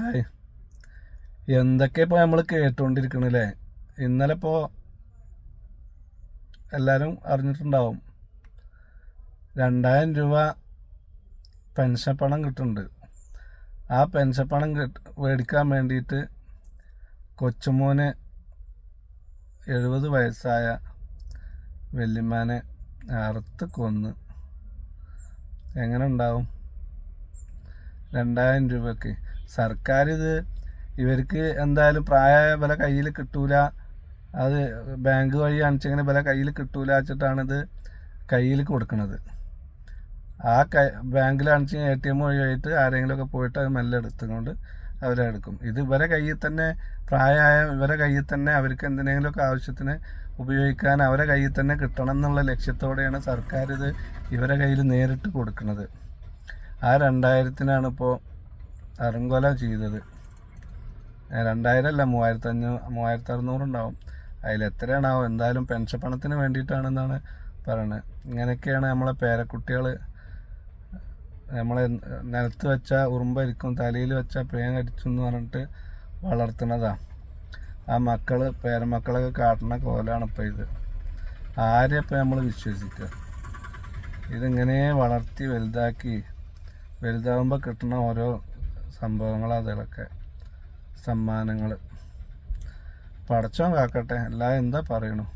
Hi. എന്തൊക്കെ ഇപ്പോൾ നമ്മൾ കേട്ടുകൊണ്ടിരിക്കണല്ലേ ഇന്നലെ ഇപ്പോൾ എല്ലാവരും അറിഞ്ഞിട്ടുണ്ടാവും. രണ്ടായിരം രൂപ പെൻഷൻ പണം കിട്ടുന്നുണ്ട്. ആ പെൻഷൻ പണം കിട്ട് മേടിക്കാൻ വേണ്ടിയിട്ട് കൊച്ചുമോന് എഴുപത് വയസ്സായ വെല്ലിമാനെ അറുത്ത് കൊന്ന്. എങ്ങനെ ഉണ്ടാവും? രണ്ടായിരം രൂപയ്ക്ക്. സർക്കാർ ഇത് ഇവർക്ക് എന്തായാലും പ്രായമായ വില കയ്യിൽ കിട്ടൂല. അത് ബാങ്ക് വഴി അണിച്ചിങ്ങനെ വില കയ്യിൽ കിട്ടൂല വെച്ചിട്ടാണിത് കയ്യിൽ കൊടുക്കുന്നത് ആ ക ബാങ്കിൽ അണിച്ച് എ ടി എം വഴിയായിട്ട് ആരെങ്കിലുമൊക്കെ പോയിട്ട് അത് മെല്ലെ എടുത്തുകൊണ്ട് അവരെടുക്കും ഇത് ഇവരെ കയ്യിൽ തന്നെ പ്രായമായ ഇവരെ കയ്യിൽ തന്നെ അവർക്ക് എന്തിനെങ്കിലുമൊക്കെ ആവശ്യത്തിന് ഉപയോഗിക്കാൻ അവരെ കയ്യിൽ തന്നെ കിട്ടണം എന്നുള്ള ലക്ഷ്യത്തോടെയാണ് സർക്കാർ ഇത് ഇവരെ കയ്യിൽ നേരിട്ട് കൊടുക്കുന്നത് ആ രണ്ടായിരത്തിനാണ് ഇപ്പോൾ അറുങ്കൊല ചെയ്തത്. രണ്ടായിരം അല്ല മൂവായിരത്തി അഞ്ഞൂറ് മൂവായിരത്തി അറുന്നൂറ് ഉണ്ടാവും അതിൽ എത്രയാണാവും എന്തായാലും പെൻഷൻ പണത്തിന് വേണ്ടിയിട്ടാണെന്നാണ് പറയുന്നത് ഇങ്ങനെയൊക്കെയാണ് നമ്മളെ പേരക്കുട്ടികൾ നമ്മളെ നിലത്ത് വെച്ച ഉറുമ്പരിക്കും തലയിൽ വെച്ച പേൻ അടിച്ചു എന്ന് പറഞ്ഞിട്ട് വളർത്തുന്നതാ. ആ മക്കൾ പേരമക്കളൊക്കെ കാട്ടുന്ന കോലാണ് ഇപ്പോൾ ഇത്. ആരെയും ഇപ്പോൾ നമ്മൾ വിശ്വസിക്കുക ഇതിങ്ങനെ വളർത്തി വലുതാക്കി വലുതാകുമ്പോൾ കിട്ടുന്ന ഓരോ സംഭവങ്ങൾ അതിലൊക്കെ സമ്മാനങ്ങൾ പടച്ചോൻ കാക്കട്ടെ എല്ലാം എന്താ പറയണു?